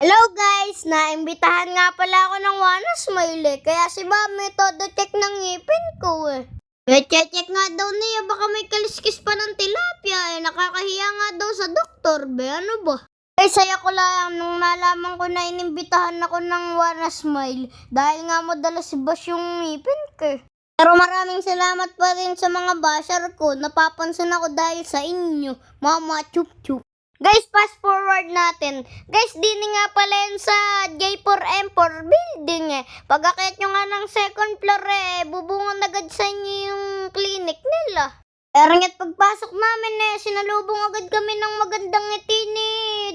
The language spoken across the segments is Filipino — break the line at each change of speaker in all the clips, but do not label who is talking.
Hello guys! Naimbitahan nga pala ako ng Wana Smile eh. Kaya si Mami todo check ng ngipin ko eh. Eh, check nga daw niya baka may kaliskis pa ng tilapia eh. Nakakahiya nga daw sa doktor be. Ano ba? Eh, saya ko lang nung nalaman ko na inimbitahan ako ng Wana Smile. Dahil nga madalas si Boss yung ngipin ko eh. Pero maraming salamat pa rin sa mga basher ko. Napapansin ako dahil sa inyo. Mama, chup chup. Guys, fast forward natin. Guys, dini nga pala yun sa J4M4 building eh. Pag akit nyo nga ng second floor eh, bubungan agad sa inyo yung clinic nila. Pero nga't pagpasok namin eh, sinalubong agad kami ng magandang ngiti ni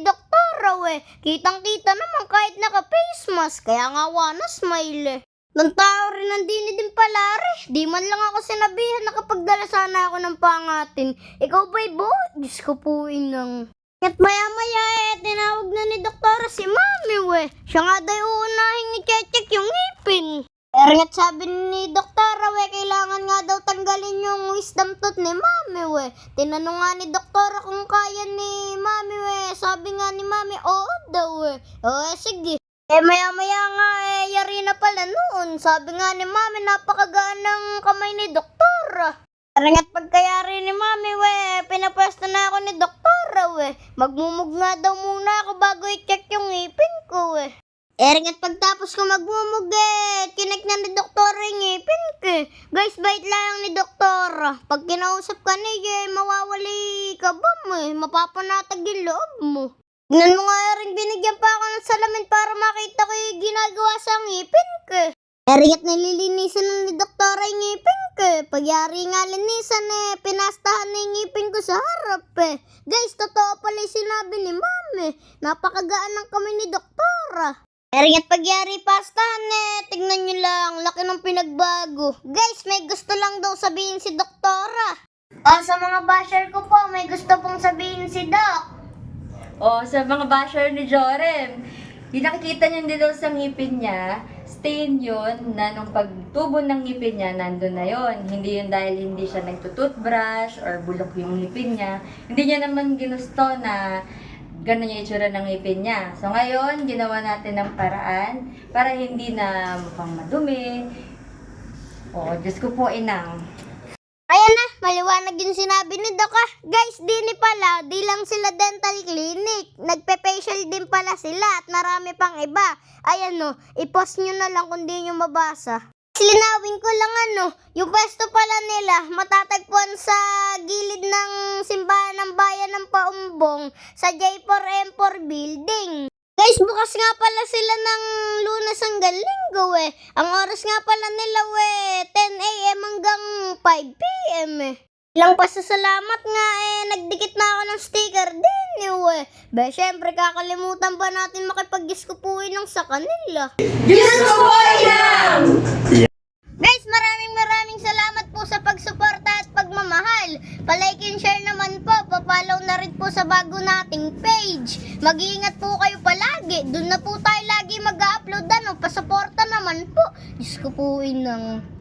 Dr. Raw eh. Kitang-kita naman kahit naka-face mask, kaya nga wana smile eh. Nung tao rin ang dini din pala re. Di man lang ako sinabihan na sana ako ng pangatin. Ikaw ba'y bo? Diyos ko po inang. At maya maya eh, tinawag na ni Doktora si Mami we. Siya nga daw yung unahing i-check yung ngipin. Pero nga't sabi ni Doktora we, kailangan nga daw tanggalin yung wisdom tooth ni Mami we. Tinanong nga ni Doktora kung kaya ni Mami we. Sabi nga ni Mami, oo daw we. O eh, sige. Eh maya maya nga eh, yari na pala noon. Sabi nga ni Mami, napakagaan ng kamay ni Doktora. Arangat pagkayari ni Mami, we, pinapwesto na ako ni Doktora, we. Magmumug nga daw muna ako bago i-check yung ngipin ko, we. Arangat pagtapos ko magmumug, eh, kinek na ni Doktora yung ngipin ko, eh. Guys, bait lang ni Doktora. Pag kinausap ka niya, eh, mawawali ka ba mo, eh. Mapapanatag yung loob mo. Tignan mo nga rin, binigyan pa ako ng salamin para makita ko yung ginagawa sa ngipin. Eringat nililinisan na ni Doktora yung ngipin ko. eh. Pagyari nga linisan eh, pinastahan na ngipin ko sa harap eh. Guys, totoo pala yung sinabi ni Mami. Napakagaan ng kami ni Doktora. Eringat pagyari pastahan eh, tignan nyo lang, laki ng pinagbago. Guys, may gusto lang daw sabihin si Doktora. O, sa mga basher ko po, may gusto pong sabihin si Doc.
O, sa mga basher ni Jorem, yung nakikita niyo din daw sa ngipin niya, stain yun na nung pagtubo ng ngipin niya, nandun na yon Hindi yun dahil hindi siya nagtututbrush or bulok yung ngipin niya. Hindi niya naman ginusto na ganun yung itsura ng ngipin niya. So ngayon, ginawa natin ng paraan para hindi na mukhang madumi. O, Diyos ko po inang.
Maliwanag yung sinabi ni Doc ah. Guys, di ni pala, di lang sila dental clinic. Nagpe-facial din pala sila at marami pang iba. Ayan no, i-post nyo na lang kung di nyo mabasa. Linawin ko lang ano, yung pwesto pala nila matatagpuan sa gilid ng simbahan ng bayan ng Paumbong sa J4M4 building. Guys, bukas nga pala sila ng lunas hanggang linggo eh. Ang oras nga pala nila eh, 10 a.m. hanggang 5 p.m. eh. Ilang pasasalamat nga eh, nagdikit na ako ng sticker din eh. Be, syempre kakalimutan pa natin makipag-iskupuin ng sa kanila. Guys, maraming maraming salamat po sa pagsuporta at pagmamahal. Palike and share naman po. Papalaw na rin po sa bago nating page. Mag-iingat po kayo palagi. Doon na po tayo lagi mag-upload. Ano, pasuporta naman po. Po inang.